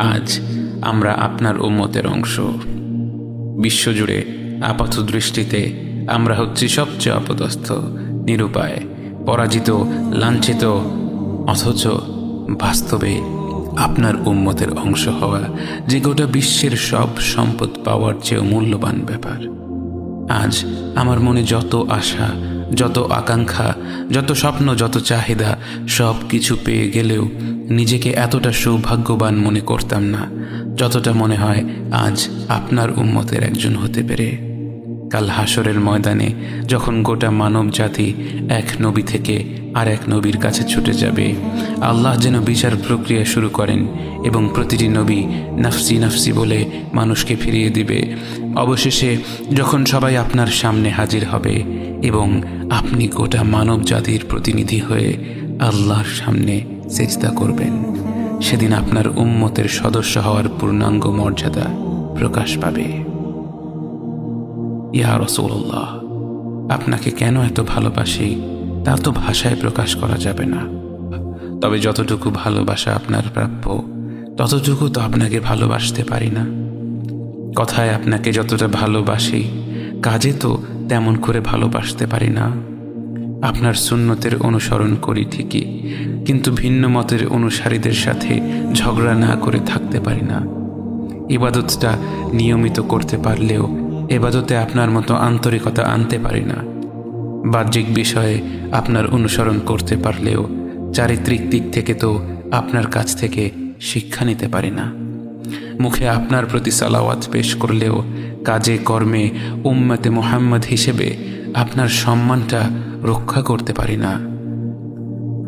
আজ আমরা আপনার উম্মতের অংশ। বিশ্বজুড়ে আপাত দৃষ্টিতে আমরা হচ্ছি সবচেয়ে অপদস্থ, নিরুপায়, পরাজিত, লাঞ্ছিত, অথচ বাস্তবে আপনার উম্মতের অংশ হওয়া যে গোটা বিশ্বের সব সম্পদ পাওয়ার চেয়েও মূল্যবান ব্যাপার। আজ আমার মনে যত আশা যত আকাঙ্ক্ষা, যত স্বপ্ন, যত চাহিদা, সব কিছু পেয়ে গেলেও নিজেকে এতটা সৌভাগ্যবান মনে করতাম না, যতটা মনে হয় আজ আপনার উম্মতের একজন হতে পেরে। কাল হাসরের ময়দানে যখন গোটা মানব জাতি এক নবী থেকে আর এক নবীর কাছে ছুটে যাবে, আল্লাহ যেন বিচার প্রক্রিয়া শুরু করেন এবং প্রতিটি নবী নাফসি নাফসি বলে মানুষকে ফিরিয়ে দিবে। অবশেষে যখন সবাই আপনার সামনে হাজির হবে এবং আপনি গোটা মানব জাতির প্রতিনিধি হয়ে আল্লাহর সামনে চেষ্টা করবেন। সেদিন আপনার উম্মতের সদস্য হওয়ার পূর্ণাঙ্গ মর্যাদা প্রকাশ পাবে। ইয়া রসুল্লাহ আপনাকে কেন এত ভালোবাসি তা তো ভাষায় প্রকাশ করা যাবে না। তবে যতটুকু ভালোবাসা আপনার প্রাপ্য, ততটুকু তো আপনাকে ভালোবাসতে পারি না। কথায় আপনাকে যতটা ভালোবাসি, কাজে তো তেমন করে ভালোবাসতে পারি না। আপনার সুন্নতের অনুসরণ করি ঠিকই, কিন্তু ভিন্ন মতের অনুসারীদের সাথে ঝগড়া না করে থাকতে পারি না। ইবাদতটা নিয়মিত করতে পারলেও এবাদতে আপনার মতো আন্তরিকতা আনতে পারি না। বাহ্যিক বিষয়ে আপনার অনুসরণ করতে পারলেও চারিত্রিক দিক থেকে তো আপনার কাছ থেকে শিক্ষা নিতে পারি না। মুখে আপনার প্রতি সালাওয়াত পেশ করলেও কাজে কর্মে উম্মতে মোহাম্মদ হিসেবে আপনার সম্মানটা রক্ষা করতে পারি না।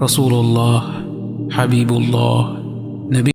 রসুল্লাহ হাবিবুল্লাহ, নবী